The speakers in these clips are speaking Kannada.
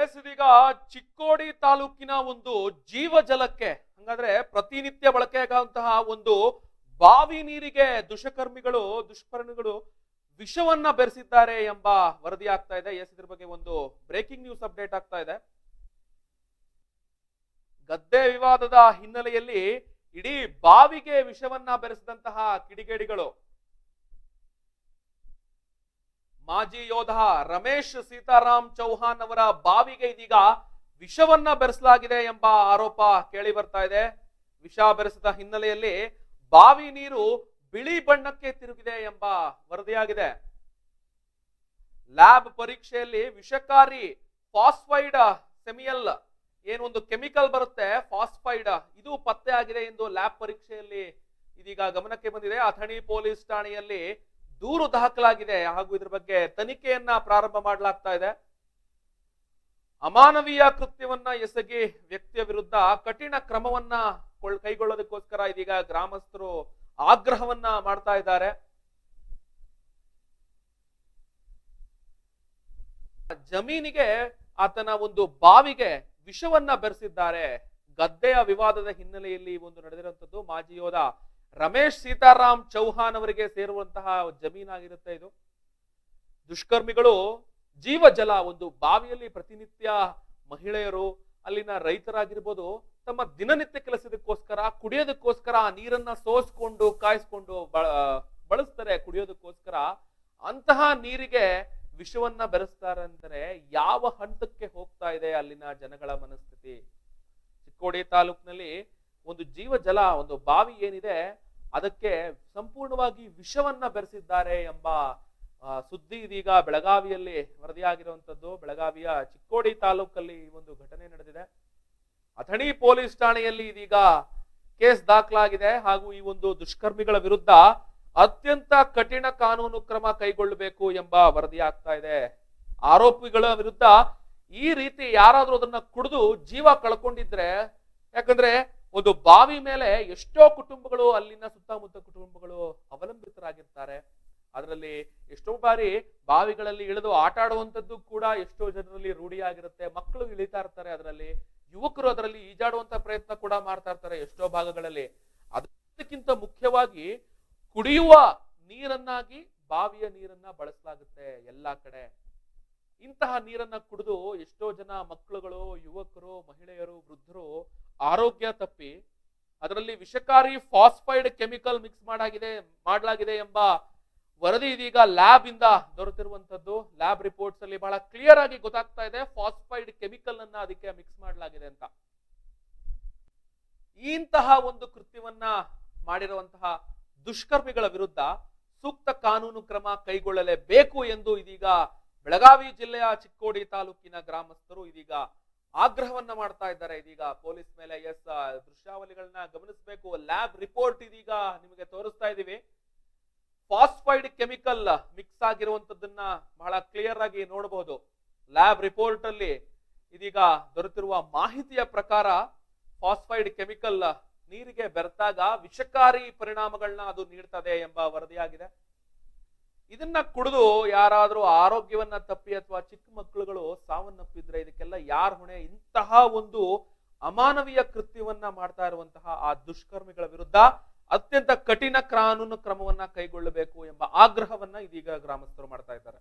ಎಸ್ ಇದೀಗ ಚಿಕ್ಕೋಡಿ ತಾಲೂಕಿನ ಒಂದು ಜೀವಜಲಕ್ಕೆ, ಹಂಗಾದ್ರೆ ಪ್ರತಿನಿತ್ಯ ಬಳಕೆಯಾಗುವಂತಹ ಒಂದು ಬಾವಿ ನೀರಿಗೆ ದುಷ್ಕರ್ಮಿಗಳು ದುಷ್ಕರ್ಮಿಗಳು ವಿಷವನ್ನ ಬೆರೆಸಿದ್ದಾರೆ ಎಂಬ ವರದಿ ಆಗ್ತಾ ಇದೆ. ಎಸ್ ಇದ್ರ ಬಗ್ಗೆ ಒಂದು ಬ್ರೇಕಿಂಗ್ ನ್ಯೂಸ್ ಅಪ್ಡೇಟ್ ಆಗ್ತಾ ಇದೆ. ಗದ್ದೆ ವಿವಾದದ ಹಿನ್ನೆಲೆಯಲ್ಲಿ ಇಡೀ ಬಾವಿಗೆ ವಿಷವನ್ನ ಬೆರೆಸಿದಂತಹ ಕಿಡಿಗೇಡಿಗಳು ಮಾಜಿ ಯೋಧ ರಮೇಶ್ ಸೀತಾರಾಮ್ ಚೌಹಾನ್ ಅವರ ಬಾವಿಗೆ ಇದೀಗ ವಿಷವನ್ನ ಬೆರೆಸಲಾಗಿದೆ ಎಂಬ ಆರೋಪ ಕೇಳಿ ಬರ್ತಾ ಇದೆ. ವಿಷ ಬೆರೆಸಿದ ಹಿನ್ನೆಲೆಯಲ್ಲಿ ಬಾವಿ ನೀರು ಬಿಳಿ ಬಣ್ಣಕ್ಕೆ ತಿರುಗಿದೆ ಎಂಬ ವರದಿಯಾಗಿದೆ. ಲ್ಯಾಬ್ ಪರೀಕ್ಷೆಯಲ್ಲಿ ವಿಷಕಾರಿ ಫಾಸ್ಫೈಡ್ ಸೆಮಿಯಲ್ ಏನೊಂದು ಕೆಮಿಕಲ್ ಬರುತ್ತೆ, ಫಾಸ್ಫೈಡ್ ಇದು ಪತ್ತೆ ಆಗಿದೆ ಎಂದು ಲ್ಯಾಬ್ ಪರೀಕ್ಷೆಯಲ್ಲಿ ಇದೀಗ ಗಮನಕ್ಕೆ ಬಂದಿದೆ. ಅಥಣಿ ಪೊಲೀಸ್ ಠಾಣೆಯಲ್ಲಿ ದೂರು ದಾಖಲಾಗಿದೆ ಹಾಗೂ ಇದ್ರ ಬಗ್ಗೆ ತನಿಖೆಯನ್ನ ಪ್ರಾರಂಭ ಮಾಡಲಾಗ್ತಾ ಇದೆ. ಅಮಾನವೀಯ ಕೃತ್ಯವನ್ನ ಎಸಗಿ ವ್ಯಕ್ತಿಯ ವಿರುದ್ಧ ಕಠಿಣ ಕ್ರಮವನ್ನ ಕೈಗೊಳ್ಳೋದಕ್ಕೋಸ್ಕರ ಇದೀಗ ಗ್ರಾಮಸ್ಥರು ಆಗ್ರಹವನ್ನ ಮಾಡ್ತಾ ಇದ್ದಾರೆ. ಜಮೀನಿಗೆ ಆತನ ಒಂದು ಬಾವಿಗೆ ವಿಷವನ್ನ ಬೆರೆಸಿದ್ದಾರೆ. ಗದ್ದೆಯ ವಿವಾದದ ಹಿನ್ನೆಲೆಯಲ್ಲಿ ಒಂದು ನಡೆದಿರುವಂತದ್ದು ಮಾಜಿ ಯೋಧ ರಮೇಶ್ ಸೀತಾರಾಮ್ ಚೌಹಾನ್ ಅವರಿಗೆ ಸೇರುವಂತಹ ಜಮೀನಾಗಿರುತ್ತೆ ಇದು. ದುಷ್ಕರ್ಮಿಗಳು ಜೀವಜಲ ಒಂದು ಬಾವಿಯಲ್ಲಿ ಪ್ರತಿನಿತ್ಯ ಮಹಿಳೆಯರು ಅಲ್ಲಿನ ರೈತರಾಗಿರ್ಬೋದು ತಮ್ಮ ದಿನನಿತ್ಯ ಕೆಲಸದಕ್ಕೋಸ್ಕರ, ಕುಡಿಯೋದಕ್ಕೋಸ್ಕರ ಆ ನೀರನ್ನ ಸೋಸ್ಕೊಂಡು, ಕಾಯಿಸ್ಕೊಂಡು ಬಳ, ಬಳಸ್ತಾರೆ ಕುಡಿಯೋದಕ್ಕೋಸ್ಕರ. ಅಂತಹ ನೀರಿಗೆ ವಿಷವನ್ನ ಬೆರೆಸ್ತಾರೆ ಅಂದರೆ ಯಾವ ಹಂತಕ್ಕೆ ಹೋಗ್ತಾ ಇದೆ ಅಲ್ಲಿನ ಜನಗಳ ಮನಸ್ಥಿತಿ? ಚಿಕ್ಕೋಡಿ ತಾಲೂಕಿನಲ್ಲಿ ಒಂದು ಜೀವ ಜಲ, ಒಂದು ಬಾವಿ ಏನಿದೆ ಅದಕ್ಕೆ ಸಂಪೂರ್ಣವಾಗಿ ವಿಷವನ್ನ ಬೆರೆಸಿದ್ದಾರೆ ಎಂಬ ಸುದ್ದಿ ಇದೀಗ ಬೆಳಗಾವಿಯಲ್ಲಿ ವರದಿಯಾಗಿರುವಂತದ್ದು ಬೆಳಗಾವಿಯ ಚಿಕ್ಕೋಡಿ ತಾಲೂಕಲ್ಲಿ ಈ ಒಂದು ಘಟನೆ ನಡೆದಿದೆ. ಅಥಣಿ ಪೊಲೀಸ್ ಠಾಣೆಯಲ್ಲಿ ಇದೀಗ ಕೇಸ್ ದಾಖಲಾಗಿದೆ ಹಾಗೂ ಈ ಒಂದು ದುಷ್ಕರ್ಮಿಗಳ ವಿರುದ್ಧ ಅತ್ಯಂತ ಕಠಿಣ ಕಾನೂನು ಕ್ರಮ ಕೈಗೊಳ್ಳಬೇಕು ಎಂಬ ವರದಿ ಆಗ್ತಾ ಇದೆ. ಆರೋಪಿಗಳ ವಿರುದ್ಧ ಈ ರೀತಿ ಯಾರಾದ್ರೂ ಅದನ್ನ ಕುಡಿದು ಜೀವ ಕಳ್ಕೊಂಡಿದ್ರೆ, ಯಾಕಂದ್ರೆ ಒಂದು ಬಾವಿ ಮೇಲೆ ಎಷ್ಟೋ ಕುಟುಂಬಗಳು, ಅಲ್ಲಿನ ಸುತ್ತಮುತ್ತ ಕುಟುಂಬಗಳು ಅವಲಂಬಿತರಾಗಿರ್ತಾರೆ. ಅದರಲ್ಲಿ ಎಷ್ಟೋ ಬಾರಿ ಬಾವಿಗಳಲ್ಲಿ ಇಳಿದು ಆಟ ಆಡುವಂಥದ್ದು ಕೂಡ ಎಷ್ಟೋ ಜನರಲ್ಲಿ ರೂಢಿಯಾಗಿರುತ್ತೆ. ಮಕ್ಕಳು ಇಳಿತಾ ಇರ್ತಾರೆ ಅದರಲ್ಲಿ. ಯುವಕರು ಅದರಲ್ಲಿ ಈಜಾಡುವಂತ ಪ್ರಯತ್ನ ಕೂಡ ಮಾಡ್ತಾ ಇರ್ತಾರೆ ಎಷ್ಟೋ ಭಾಗಗಳಲ್ಲಿ. ಅದಕ್ಕಿಂತ ಮುಖ್ಯವಾಗಿ ಕುಡಿಯುವ ನೀರನ್ನಾಗಿ, ಬಾವಿಯ ನೀರನ್ನ ಬಳಸಲಾಗುತ್ತೆ ಎಲ್ಲಾ ಕಡೆ. ಇಂತಹ ನೀರನ್ನ ಕುಡಿದು ಎಷ್ಟೋ ಜನ ಮಕ್ಕಳುಗಳು, ಯುವಕರು, ಮಹಿಳೆಯರು, ವೃದ್ಧರು ಆರೋಗ್ಯ ತಪ್ಪಿ ಅದರಲ್ಲಿ ವಿಷಕಾರಿ ಫಾಸ್ಫೈಡ್ ಕೆಮಿಕಲ್ ಮಿಕ್ಸ್ ಮಾಡಾಗಿದೆ, ಮಾಡಲಾಗಿದೆ ಎಂಬ ವರದಿ ಇದೀಗ ಲ್ಯಾಬ್ ಇಂದ ದೊರೆತಿರುವಂತದ್ದು ಲ್ಯಾಬ್ ರಿಪೋರ್ಟ್ಸ್ ಅಲ್ಲಿ ಬಹಳ ಕ್ಲಿಯರ್ ಆಗಿ ಗೊತ್ತಾಗ್ತಾ ಇದೆ, ಫಾಸ್ಫೈಡ್ ಕೆಮಿಕಲ್ ಅನ್ನ ಅದಕ್ಕೆ ಮಿಕ್ಸ್ ಮಾಡಲಾಗಿದೆ ಅಂತ. ಇಂತಹ ಒಂದು ಕೃತ್ಯವನ್ನ ಮಾಡಿರುವಂತಹ ದುಷ್ಕರ್ಮಿಗಳ ವಿರುದ್ಧ ಸೂಕ್ತ ಕಾನೂನು ಕ್ರಮ ಕೈಗೊಳ್ಳಲೇಬೇಕು ಎಂದು ಇದೀಗ ಬೆಳಗಾವಿ ಜಿಲ್ಲೆಯ ಚಿಕ್ಕೋಡಿ ತಾಲೂಕಿನ ಗ್ರಾಮಸ್ಥರು ಇದೀಗ ಆಗ್ರಹವನ್ನ ಮಾಡ್ತಾ ಇದ್ದಾರೆ. ಇದೀಗ ಪೊಲೀಸ್ ಮೇಲೆ ಎಸ್ ದೃಶ್ಯಾವಳಿಗಳನ್ನ ಗಮನಿಸಬೇಕು. ಲ್ಯಾಬ್ ರಿಪೋರ್ಟ್ ಇದೀಗ ನಿಮಗೆ ತೋರಿಸ್ತಾ ಇದೀವಿ. ಫಾಸ್ಫೈಡ್ ಕೆಮಿಕಲ್ ಮಿಕ್ಸ್ ಆಗಿರುವಂತದ್ದನ್ನ ಬಹಳ ಕ್ಲಿಯರ್ ಆಗಿ ನೋಡಬಹುದು ಲ್ಯಾಬ್ ರಿಪೋರ್ಟ್ ಅಲ್ಲಿ ಇದೀಗ ದೊರೆತಿರುವ ಮಾಹಿತಿಯ ಪ್ರಕಾರ ಫಾಸ್ಫೈಡ್ ಕೆಮಿಕಲ್ ನೀರಿಗೆ ಬೆರೆತಾಗ ವಿಷಕಾರಿ ಪರಿಣಾಮಗಳನ್ನ ಅದು ನೀಡ್ತದೆ ಎಂಬ ವರದಿಯಾಗಿದೆ. ಇದನ್ನ ಕುಡಿದು ಯಾರಾದರೂ ಆರೋಗ್ಯವನ್ನ ತಪ್ಪಿ ಅಥವಾ ಚಿಕ್ಕ ಮಕ್ಕಳುಗಳು ಸಾವನ್ನಪ್ಪಿದ್ರೆ ಇದಕ್ಕೆಲ್ಲ ಯಾರ ಹೊಣೆ? ಇಂತಹ ಒಂದು ಅಮಾನವೀಯ ಕೃತ್ಯವನ್ನ ಮಾಡ್ತಾ ಇರುವಂತಹ ಆ ದುಷ್ಕರ್ಮಿಗಳ ವಿರುದ್ಧ ಅತ್ಯಂತ ಕಠಿಣ ಕಾನೂನು ಕ್ರಮವನ್ನ ಕೈಗೊಳ್ಳಬೇಕು ಎಂಬ ಆಗ್ರಹವನ್ನ ಇದೀಗ ಗ್ರಾಮಸ್ಥರು ಮಾಡ್ತಾ ಇದ್ದಾರೆ.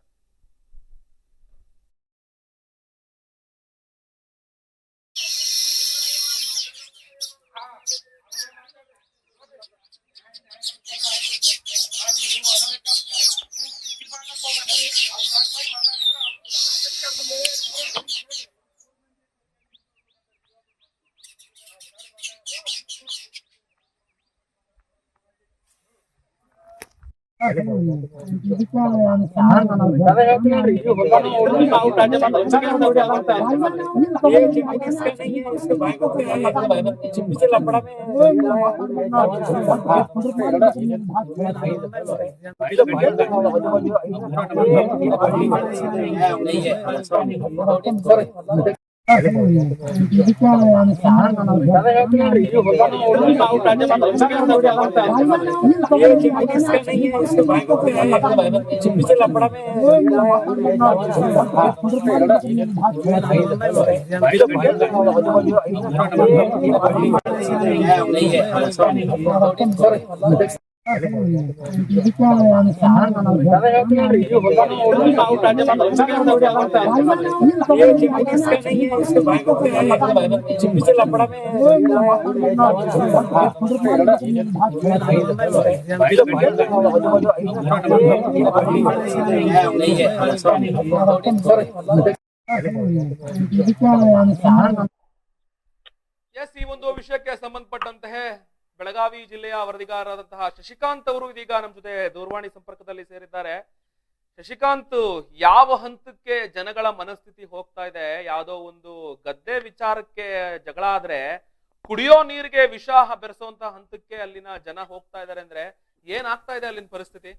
नहीं है। नहीं है ಎಸ್ ಈ ಒಂದು ವಿಷಯಕ್ಕೆ ಸಂಬಂಧಪಟ್ಟಂತೆ ಬೆಳಗಾವಿ ಜಿಲ್ಲೆಯ ವರದಿಗಾರರಾದಂತಹ ಶಶಿಕಾಂತ್ ಅವರು ಇದೀಗ ನಮ್ಮ ಜೊತೆ ದೂರವಾಣಿ ಸಂಪರ್ಕದಲ್ಲಿ ಸೇರಿದ್ದಾರೆ. ಶಶಿಕಾಂತ್, ಯಾವ ಹಂತಕ್ಕೆ ಜನಗಳ ಮನಸ್ಥಿತಿ ಹೋಗ್ತಾ ಇದೆ? ಯಾವುದೋ ಒಂದು ಗದ್ದೆ ವಿಚಾರಕ್ಕೆ ಜಗಳ ಆದ್ರೆ ಕುಡಿಯೋ ನೀರಿಗೆ ವಿಷ ಬೆರೆಸುವಂತ ಹಂತಕ್ಕೆ ಅಲ್ಲಿನ ಜನ ಹೋಗ್ತಾ ಇದಾರೆ ಅಂದ್ರೆ ಏನಾಗ್ತಾ ಇದೆ ಅಲ್ಲಿನ ಪರಿಸ್ಥಿತಿ?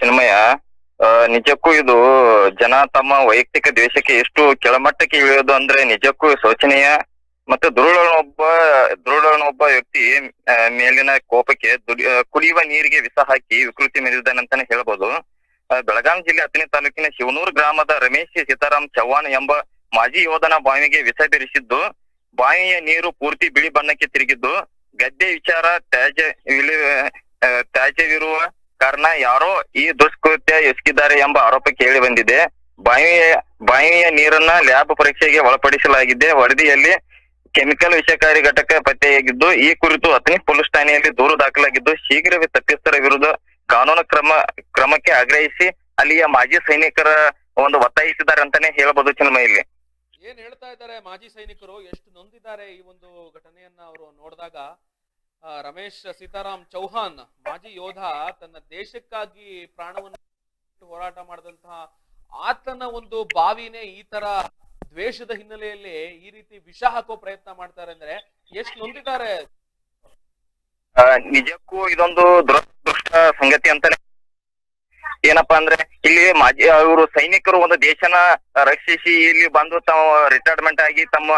ಚಿನ್ಮಯ ನಿಜಕ್ಕೂ ಇದು ಜನ ತಮ್ಮ ವೈಯಕ್ತಿಕ ದ್ವೇಷಕ್ಕೆ ಎಷ್ಟು ಕೆಳಮಟ್ಟಕ್ಕೆ ಇಳಿಯೋದು ಅಂದ್ರೆ ನಿಜಕ್ಕೂ ಶೋಚನೀಯ. ಮತ್ತು ದುರುಳನೊಬ್ಬ ದುರುಳನೊಬ್ಬ ವ್ಯಕ್ತಿ ಮೇಲಿನ ಕೋಪಕ್ಕೆ ಕುಡಿಯುವ ನೀರಿಗೆ ವಿಷ ಹಾಕಿ ವಿಕೃತಿ ಮೆರೆದಿದ್ದಾನಂತಾನೆ ಹೇಳ್ಬೋದು. ಬೆಳಗಾವಿ ಬೆಳಗಾಂ ಜಿಲ್ಲೆ ಹತ್ತನೇ ತಾಲೂಕಿನ ಶಿವನೂರು ಗ್ರಾಮದ ರಮೇಶ್ ಸೀತಾರಾಮ್ ಚವ್ಹಾಣ್ ಎಂಬ ಮಾಜಿ ಯೋಧನ ಬಾವಿಗೆ ವಿಷ ಬೆರೆಸಿದ್ದು, ಬಾವಿಯ ನೀರು ಪೂರ್ತಿ ಬಿಳಿ ಬಣ್ಣಕ್ಕೆ ತಿರುಗಿದ್ದು, ಗದ್ದೆ ವಿಚಾರ ತ್ಯಾಜ್ಯ ತ್ಯಾಜ್ಯವಿರುವ ಕಾರಣ ಯಾರೋ ಈ ದುಷ್ಕೃತ್ಯ ಎಸಗಿದ್ದಾರೆ ಎಂಬ ಆರೋಪ ಕೇಳಿ ಬಂದಿದೆ. ಬಾವಿಯ ಬಾವಿಯ ನೀರನ್ನ ಲ್ಯಾಬ್ ಪರೀಕ್ಷೆಗೆ ಒಳಪಡಿಸಲಾಗಿದೆ. ವರದಿಯಲ್ಲಿ ಕೆಮಿಕಲ್ ವಿಷಕಾರಿ ಘಟಕ ಪತ್ತೆಯಾಗಿದ್ದು, ಈ ಕುರಿತು ಅಥಣಿ ಪೊಲೀಸ್ ಠಾಣೆಯಲ್ಲಿ ದೂರು ದಾಖಲಾಗಿದ್ದು, ಶೀಘ್ರವೇ ತಪ್ಪಿಸ್ತರ ವಿರುದ್ಧ ಕಾನೂನು ಕ್ರಮ, ಕ್ರಮಕ್ಕೆ ಆಗ್ರಹಿಸಿ ಅಲ್ಲಿಯ ಮಾಜಿ ಸೈನಿಕರ ಒಂದು ಒತ್ತಾಯಿಸಿದ್ದಾರೆ ಅಂತಾನೆ ಹೇಳಬಹುದು ಚಿನ್ಮಯಲ್ಲಿ ಏನ್ ಹೇಳ್ತಾ ಇದ್ದಾರೆ ಮಾಜಿ ಸೈನಿಕರು? ಎಷ್ಟು ನೊಂದಿದ್ದಾರೆ ಈ ಒಂದು ಘಟನೆಯನ್ನ ಅವರು ನೋಡಿದಾಗ? ರಮೇಶ್ ಸೀತಾರಾಮ್ ಚೌಹಾನ್ ಮಾಜಿ ಯೋಧ, ತನ್ನ ದೇಶಕ್ಕಾಗಿ ಪ್ರಾಣವನ್ನು ಹೋರಾಟ ಮಾಡಿದಂತಹ ಆತನ ಒಂದು ಬಾವಿನೇ ಈ ತರ ದ್ವೇಷದ ಹಿನ್ನೆಲೆಯಲ್ಲಿ ಈ ರೀತಿ ವಿಷ ಹಾಕೋ ಪ್ರಯತ್ನ ಮಾಡ್ತಾರೆ ಅಂದ್ರೆ ಎಷ್ಟು ನೊಂದಿದ್ದಾರೆ? ನಿಜಕ್ಕೂ ಇದೊಂದು ದುರದೃಷ್ಟ ಸಂಗತಿ ಅಂತಾನೆ ಏನಪ್ಪಾ ಅಂದ್ರೆ ಇಲ್ಲಿ ಮಾಜಿ ಇವರು ಸೈನಿಕರು ಒಂದು ದೇಶನ ರಕ್ಷಿಸಿ ಇಲ್ಲಿ ಬಂದು ತಮ್ಮ ರಿಟೈರ್ಮೆಂಟ್ ಆಗಿ ತಮ್ಮ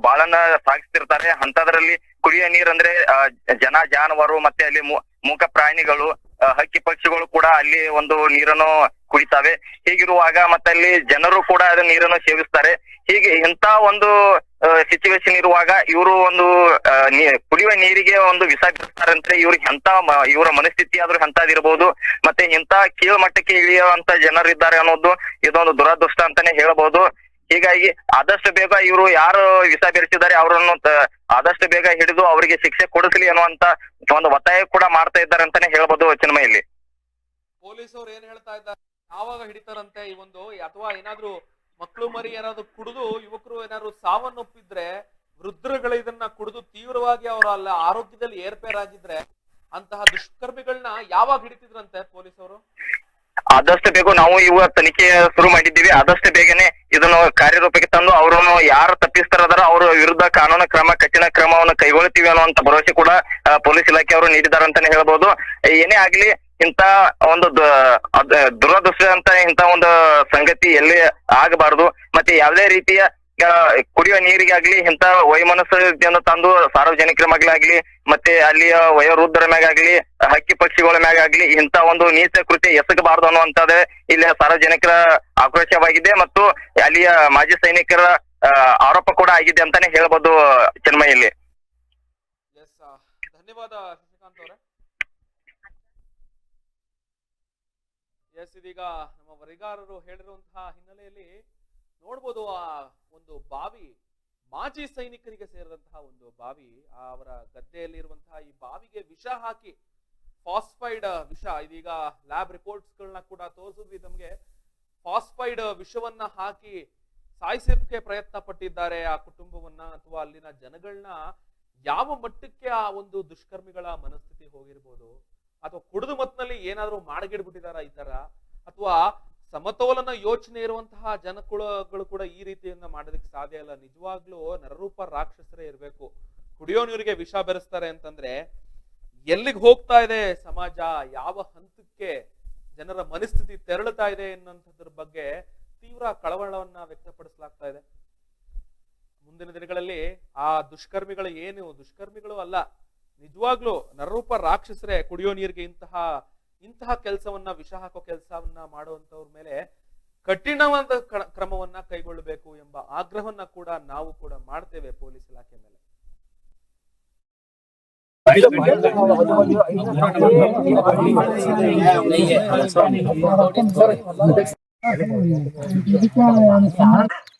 ಬಾಳನ್ನ ಸಾಗಿಸ್ತಿರ್ತಾರೆ. ಅಂತದ್ರಲ್ಲಿ ಕುಡಿಯ ನೀರಂದ್ರೆ ಆ, ಜನ ಜಾನುವಾರು ಮತ್ತೆ ಅಲ್ಲಿ ಮೂಕ ಪ್ರಾಣಿಗಳು ಹಕ್ಕಿ ಪಕ್ಷಿಗಳು ಕೂಡ ಅಲ್ಲಿ ಒಂದು ನೀರನ್ನು ಕುಡಿತಾವೆ. ಹೀಗಿರುವಾಗ ಮತ್ತೆ ಅಲ್ಲಿ ಜನರು ಕೂಡ ಅದ ನೀರನ್ನು ಸೇವಿಸ್ತಾರೆ. ಹೀಗೆ ಇಂತ ಒಂದು ಸಿಚುವೇಶನ್ ಇರುವಾಗ ಇವರು ಒಂದು ಕುಡಿಯುವ ನೀರಿಗೆ ಒಂದು ವಿಷ ಬಿಡ್ತಾರಂದ್ರೆ ಇವ್ರಿಗೆ ಎಂತ ಇವರ ಮನಸ್ಥಿತಿ ಆದ್ರೂ ಎಂತದಿರ್ಬೋದು ಮತ್ತೆ ಇಂತ ಕೀಳ್ಮಟ್ಟಕ್ಕೆ ಇಳಿಯುವಂತ ಜನರಿದ್ದಾರೆ ಅನ್ನೋದು ಇದೊಂದು ದುರದೃಷ್ಟ ಅಂತಾನೆ ಹೇಳ್ಬೋದು. ಹೀಗಾಗಿ ಆದಷ್ಟು ಬೇಗ ಇವರು ಯಾರು ವಿಷ ಬೆರೆಸಿದ್ದಾರೆ ಅವರನ್ನು ಆದಷ್ಟು ಬೇಗ ಹಿಡಿದು ಅವರಿಗೆ ಶಿಕ್ಷೆ ಕೊಡಿಸ್ಲಿ ಅನ್ನುವಂತ ಒಂದು ಒತ್ತಾಯ ಕೂಡ ಮಾಡ್ತಾ ಇದ್ದಾರೆ ಅಂತಾನೆ ಹೇಳ್ಬೋದು ಚಿನ್ಮಯಲ್ಲಿ ಪೊಲೀಸ್ ಪೊಲೀಸರು ಏನ್ ಹೇಳ್ತಾ ಇದ್ದಾರೆ? ಯಾವಾಗ ಹಿಡಿತಾರಂತೆ ಈ ಒಂದು? ಅಥವಾ ಏನಾದ್ರು ಮಕ್ಕಳು ಮರಿ ಏನಾದ್ರು ಕುಡಿದು ಯುವಕರು ಏನಾದ್ರು ಸಾವನ್ನಪ್ಪಿದ್ರೆ ವೃದ್ಧರುಗಳು ಇದನ್ನ ಕುಡಿದು ತೀವ್ರವಾಗಿ ಅವರ ಆರೋಗ್ಯದಲ್ಲಿ ಏರ್ಪೇರಾಗಿದ್ರೆ ಅಂತಹ ದುಷ್ಕರ್ಮಿಗಳನ್ನ ಯಾವಾಗ ಹಿಡಿತಿದ್ರಂತೆ ಪೊಲೀಸ್ ಅವರು ಆದಷ್ಟು ಬೇಗ ನಾವು ಇವ ತನಿಖೆ ಶುರು ಮಾಡಿದ್ದೀವಿ. ಆದಷ್ಟು ಬೇಗನೆ ಇದನ್ನು ಕಾರ್ಯರೂಪಕ್ಕೆ ತಂದು ಅವರನ್ನು ಯಾರು ತಪ್ಪಿಸ್ತಾರದಾರ ಅವರ ವಿರುದ್ಧ ಕಾನೂನು ಕ್ರಮ, ಕಠಿಣ ಕ್ರಮವನ್ನು ಕೈಗೊಳ್ತೀವಿ ಅನ್ನುವಂತ ಭರವಸೆ ಕೂಡ ಪೊಲೀಸ್ ಪೊಲೀಸ್ ಇಲಾಖೆಯವರು ನೀಡಿದ್ದಾರೆ ಅಂತಾನೆ ಹೇಳ್ಬೋದು. ಏನೇ ಆಗ್ಲಿ ಇಂತ ಒಂದು ದುರದೃಷ್ಟ ಅಂತ ಇಂತ ಒಂದು ಸಂಗತಿ ಎಲ್ಲಿ ಆಗಬಾರದು. ಮತ್ತೆ ಯಾವುದೇ ರೀತಿಯ ಕುಡಿಯುವ ನೀರಿಗಾಗ್ಲಿ ಇಂತ ವೈಮನಸ್ಸನ್ನು ತಂದು ಸಾರ್ವಜನಿಕರ ಮ್ಯಾಗ್ಲಾಗ್ಲಿ ಮತ್ತೆ ಅಲ್ಲಿಯ ವಯೋವೃದ್ಧರ ಮ್ಯಾಗಾಗ್ಲಿ, ಹಕ್ಕಿ ಪಕ್ಷಿಗಳ ಮ್ಯಾಗಾಗ್ಲಿ ಇಂತ ಒಂದು ನೀಚ ಕೃತ್ಯ ಎಸಗಬಾರದು ಅನ್ನುವಂಥದ್ದೇ ಇಲ್ಲಿ ಸಾರ್ವಜನಿಕರ ಆಕ್ರೋಶವಾಗಿದೆ ಮತ್ತು ಅಲ್ಲಿಯ ಮಾಜಿ ಸೈನಿಕರ ಆರೋಪ ಕೂಡ ಆಗಿದೆ ಅಂತಾನೆ ಹೇಳ್ಬೋದು ಎಸ್ ಧನ್ಯವಾದ ಶಶಿಕಾಂತ್ ಅವರೇ. ಇದೀಗ ನಮ್ಮ ವರಿಗಾರರು ಹೇಳಿರುವಂತಹ ಹಿನ್ನೆಲೆಯಲ್ಲಿ ನೋಡ್ಬೋದು, ಆ ಒಂದು ಬಾವಿ, ಮಾಜಿ ಸೈನಿಕರಿಗೆ ಸೇರಿದಂತಹ ಒಂದು ಬಾವಿ ಅವರ ಗದ್ದೆಯಲ್ಲಿ ಇರುವಂತಹ ಈ ಬಾವಿಗೆ ವಿಷ ಹಾಕಿ, ಫಾಸ್ಫೈಡ್ ವಿಷ, ಇದೀಗ ಲ್ಯಾಬ್ ರಿಪೋರ್ಟ್ಸ್ ಗಳನ್ನ ಕೂಡ ತೋರಿಸಿದ್ವಿ, ನಮಗೆ ಫಾಸ್ಫೈಡ್ ವಿಷವನ್ನ ಹಾಕಿ ಸಾಯಿಸಕ್ಕೆ ಪ್ರಯತ್ನ ಪಟ್ಟಿದ್ದಾರೆ ಆ ಕುಟುಂಬವನ್ನ ಅಥವಾ ಅಲ್ಲಿನ ಜನಗಳನ್ನ ಯಾವ ಮಟ್ಟಕ್ಕೆ ಆ ಒಂದು ದುಷ್ಕರ್ಮಿಗಳ ಮನಸ್ಥಿತಿ ಹೋಗಿರ್ಬೋದು, ಅಥವಾ ಕುಡಿದು ಮತ್ನಲ್ಲಿ ಏನಾದ್ರೂ ಮಾಡಗಿಡ್ಬಿಟ್ಟಿದಾರ ಈ ತರ ಅಥವಾ ಸಮತೋಲನ ಯೋಚನೆ ಇರುವಂತಹ ಜನಕುಳಗಳು ಕೂಡ ಈ ರೀತಿಯನ್ನ ಮಾಡೋದಕ್ಕೆ ಸಾಧ್ಯ ಇಲ್ಲ. ನಿಜವಾಗ್ಲೂ ನರರೂಪ ರಾಕ್ಷಸರೇ ಇರಬೇಕು. ಕುಡಿಯೋ ನೀರಿಗೆ ವಿಷ ಬೆರೆಸ್ತಾರೆ ಅಂತಂದ್ರೆ ಎಲ್ಲಿಗೆ ಹೋಗ್ತಾ ಇದೆ ಸಮಾಜ? ಯಾವ ಹಂತಕ್ಕೆ ಜನರ ಮನಸ್ಥಿತಿ ತೆರಳುತ್ತಾ ಇದೆ ಎನ್ನುವಂಥದ್ರ ಬಗ್ಗೆ ತೀವ್ರ ಕಳವಳವನ್ನ ವ್ಯಕ್ತಪಡಿಸಲಾಗ್ತಾ ಇದೆ. ಮುಂದಿನ ದಿನಗಳಲ್ಲಿ ಆ ದುಷ್ಕರ್ಮಿಗಳು ಏನು ದುಷ್ಕರ್ಮಿಗಳು ಅಲ್ಲ. ನಿಜವಾಗ್ಲೂ ನರರೂಪ ರಾಕ್ಷಸರೇ ಕುಡಿಯೋ ನೀರಿಗೆ ಇಂತಹ ಇಂತಹ ಕೆಲಸವನ್ನ ವಿಷ ಹಾಕೋ ಕೆಲಸವನ್ನ ಮಾಡುವಂತವ್ರ ಮೇಲೆ ಕಠಿಣವಾದ ಕ್ರ- ಕ್ರಮವನ್ನ ಕೈಗೊಳ್ಳಬೇಕು ಎಂಬ ಆಗ್ರಹವನ್ನ ಕೂಡ ನಾವು ಕೂಡ ಮಾಡ್ತೇವೆ ಪೊಲೀಸ್ ಇಲಾಖೆ ಮೇಲೆ.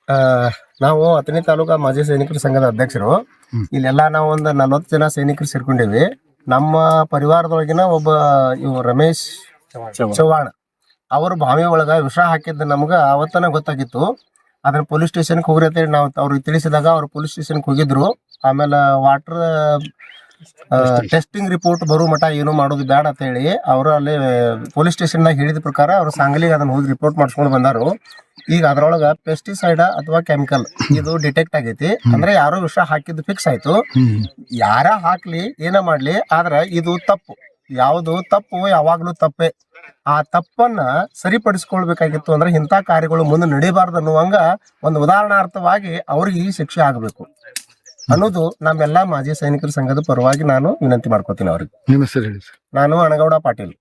ಆ, ನಾವು ಹತ್ತನೇ ತಾಲೂಕಾ ಮಾಜಿ ಸೈನಿಕರ ಸಂಘದ ಅಧ್ಯಕ್ಷರು. ಇಲ್ಲೆಲ್ಲಾ ನಾವು ಒಂದು ನಲ್ವತ್ತು ಜನ ಸೈನಿಕರು ಸೇರ್ಕೊಂಡಿವಿ ನಮ್ಮ ಪರಿವಾರದೊಳಗಿನ ಒಬ್ಬ ಇವ್ ರಮೇಶ್ ಚವ್ಹಾಣ. ಅವರು ಬಾವಿ ಒಳಗ ವಿಷ ಹಾಕಿದ್ದ ನಮ್ಗ ಅವತ್ತನ ಗೊತ್ತಾಗಿತ್ತು. ಅದನ್ನ ಪೊಲೀಸ್ ಸ್ಟೇಷನ್ಗೆ ಹೋಗ್ರಿ ಅಂತೇಳಿ ನಾವು ಅವ್ರಿಗೆ ತಿಳಿಸಿದಾಗ ಅವ್ರು ಪೊಲೀಸ್ ಸ್ಟೇಷನ್ಗೆ ಹೋಗಿದ್ರು. ಆಮೇಲೆ ವಾಟರ್ ಟೆಸ್ಟಿಂಗ್ ರಿಪೋರ್ಟ್ ಬರೋ ಮಟ ಏನು ಮಾಡೋದು ಬೇಡ ಅಂತ ಹೇಳಿ ಅವರು ಅಲ್ಲಿ ಪೊಲೀಸ್ ಸ್ಟೇಷನ್ದಾಗ ಹೇಳಿದ ಪ್ರಕಾರ ಅವರು ಸಾಂಗ್ಲಿಗೆ ಅದನ್ನ ಹೋಗಿ ರಿಪೋರ್ಟ್ ಮಾಡಿಸ್ಕೊಂಡು ಬಂದಾರು. ಈಗ ಅದ್ರೊಳಗ ಪೆಸ್ಟಿಸೈಡ್ ಅಥವಾ ಕೆಮಿಕಲ್ ಇದು ಡಿಟೆಕ್ಟ್ ಆಗೈತಿ. ಅಂದ್ರೆ ಯಾರೋ ವಿಷ ಹಾಕಿದ್ದು ಫಿಕ್ಸ್ ಆಯ್ತು. ಯಾರ ಹಾಕ್ಲಿ ಏನ ಮಾಡ್ಲಿ ಆದ್ರ ಇದು ತಪ್ಪು. ಯಾವುದು ತಪ್ಪು ಯಾವಾಗ್ಲೂ ತಪ್ಪೇ. ಆ ತಪ್ಪನ್ನ ಸರಿಪಡಿಸ್ಕೊಳ್ಬೇಕಾಗಿತ್ತು ಅಂದ್ರೆ ಇಂಥ ಕಾರ್ಯಗಳು ಮುಂದೆ ನಡೀಬಾರ್ದು ಅನ್ನುವಂಗ ಒಂದು ಉದಾಹರಣಾರ್ಥವಾಗಿ ಅವ್ರಿಗೆ ಈ ಶಿಕ್ಷೆ ಆಗಬೇಕು. ಅನ್ನೋದು ನಮ್ಮೆಲ್ಲಾ ಮಾಜಿ ಸೈನಿಕರ ಸಂಘದ ಪರವಾಗಿ ನಾನು ವಿನಂತಿ ಮಾಡ್ಕೋತೀನಿ ಅವ್ರಿಗೆ. ನಿಮ್ಮ ಹೆಸರು ಹೇಳಿ ಸರ್. ನಾನು ಅಣಗೌಡ ಪಾಟೀಲ್.